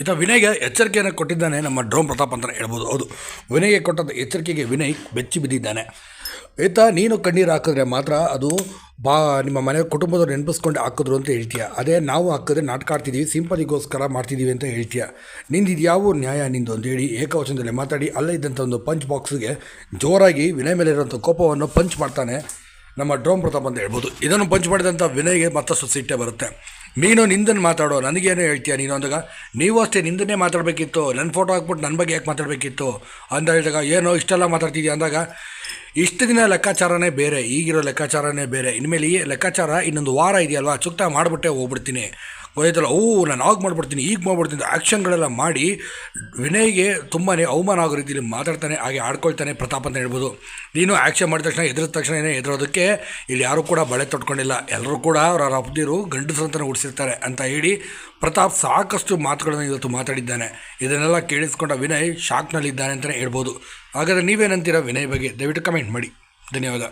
ಈತ ವಿನಯ್ಗೆ ಎಚ್ಚರಿಕೆಯನ್ನು ಕೊಟ್ಟಿದ್ದಾನೆ ನಮ್ಮ ಡ್ರೋನ್ ಪ್ರತಾಪ್ ಅಂತಲೇ ಹೇಳ್ಬೋದು. ಹೌದು. ವಿನಯ್ಗೆ ಕೊಟ್ಟಂಥ ಎಚ್ಚರಿಕೆಗೆ ವಿನಯ್ ಬೆಚ್ಚಿ ಬಿದ್ದಿದ್ದಾನೆ. ಈತ ನೀನು ಕಣ್ಣೀರು ಹಾಕಿದ್ರೆ ಮಾತ್ರ ಅದು ಬಾ, ನಿಮ್ಮ ಮನೆ ಕುಟುಂಬದವ್ರು ನೆನಪಿಸ್ಕೊಂಡು ಹಾಕಿದ್ರು ಅಂತ ಹೇಳ್ತೀಯ. ಅದೇ ನಾವು ಹಾಕಿದ್ರೆ ನಾಟಕ ಆಡ್ತಿದ್ದೀವಿ ಸಿಂಪಲಿಗೋಸ್ಕರ ಮಾಡ್ತಿದ್ದೀವಿ ಅಂತ ಹೇಳ್ತೀಯ. ನಿಂದು ಇದು ಯಾವ ನ್ಯಾಯ ನಿಂದು ಅಂತ ಹೇಳಿ ಏಕವಚನದಲ್ಲಿ ಮಾತಾಡಿ ಅಲ್ಲೇ ಇದ್ದಂಥ ಒಂದು ಪಂಚ್ ಬಾಕ್ಸ್ಗೆ ಜೋರಾಗಿ ವಿನಯ್ ಮೇಲೆ ಇರೋಂಥ ಕೋಪವನ್ನು ಪಂಚ್ ಮಾಡ್ತಾನೆ ನಮ್ಮ ಡ್ರೋಮ್ ಪ್ರತಾಪ್ ಅಂತ ಹೇಳ್ಬೋದು. ಇದನ್ನು ಪಂಚ್ ಮಾಡಿದಂಥ ವಿನಯ್ಗೆ ಮತ್ತಷ್ಟು ಸಿಟ್ಟೆ ಬರುತ್ತೆ. ನೀನು ನಿಂದನ್ನು ಮಾತಾಡೋ ನನಗೇನು ಹೇಳ್ತೀಯ ನೀನು ಅಂದಾಗ, ನೀವು ಅಷ್ಟೇ ನಿಂದನ್ನೇ ಮಾತಾಡಬೇಕಿತ್ತು. ನನ್ನ ಫೋಟೋ ಹಾಕ್ಬಿಟ್ಟು ನನ್ನ ಬಗ್ಗೆ ಯಾಕೆ ಮಾತಾಡಬೇಕಿತ್ತು? ಅಂತ ಹೇಳಿದಾಗ, ಏನೋ ಇಷ್ಟೆಲ್ಲ ಮಾತಾಡ್ತಿದ್ಯಾ? ಅಂದಾಗ, ಇಷ್ಟು ದಿನ ಲೆಕ್ಕಾಚಾರನೇ ಬೇರೆ, ಈಗಿರೋ ಲೆಕ್ಕಾಚಾರನೇ ಬೇರೆ. ಇನ್ಮೇಲೆ ಈ ಲೆಕ್ಕಾಚಾರ ಇನ್ನೊಂದು ವಾರ ಇದೆಯಲ್ವಾ? ಚುಕ್ತ ಮಾಡಿಬಿಟ್ಟೆ ಹೋಗ್ಬಿಡ್ತೀನಿ. ಗೊತ್ತಾಯ್ತಲ್ಲ ಓ, ನಾನು ಆಗ ಮಾಡ್ಬಿಡ್ತೀನಿ, ಈಗ ಮಾಡ್ಬಿಡ್ತೀನಿ ಆ್ಯಕ್ಷನ್ಗಳೆಲ್ಲ ಮಾಡಿ ವಿನಯ್ಗೆ ತುಂಬಾ ಅವಮಾನ ಆಗೋ ರೀತಿಯಲ್ಲಿ ಮಾತಾಡ್ತಾನೆ, ಹಾಗೆ ಆಡ್ಕೊಳ್ತಾನೆ ಪ್ರತಾಪ್ ಅಂತ ಹೇಳ್ಬೋದು. ನೀನು ಆ್ಯಕ್ಷನ್ ಮಾಡಿದ ತಕ್ಷಣ, ಎದುರಿದ ತಕ್ಷಣ ಏನೇ ಎದುರೋದಕ್ಕೆ ಇಲ್ಲಿ ಯಾರೂ ಕೂಡ ಬಳೆ ತೊಟ್ಕೊಂಡಿಲ್ಲ. ಎಲ್ಲರೂ ಕೂಡ ಅವರ ಅಪ್ದಿರು ಗಂಡಸರಂತನೇ ಉಡಿಸಿರ್ತಾರೆ ಅಂತ ಹೇಳಿ ಪ್ರತಾಪ್ ಸಾಕಷ್ಟು ಮಾತುಗಳನ್ನು ಇವತ್ತು ಮಾತಾಡಿದ್ದಾನೆ. ಇದನ್ನೆಲ್ಲ ಕೇಳಿಸ್ಕೊಂಡ ವಿನಯ್ ಶಾಕ್ನಲ್ಲಿದ್ದಾನೆ ಅಂತಲೇ ಹೇಳ್ಬೋದು. ಹಾಗಾದರೆ ನೀವೇನಂತೀರ ವಿನಯ್ ಬಗ್ಗೆ? ದಯವಿಟ್ಟು ಕಮೆಂಟ್ ಮಾಡಿ. ಧನ್ಯವಾದ.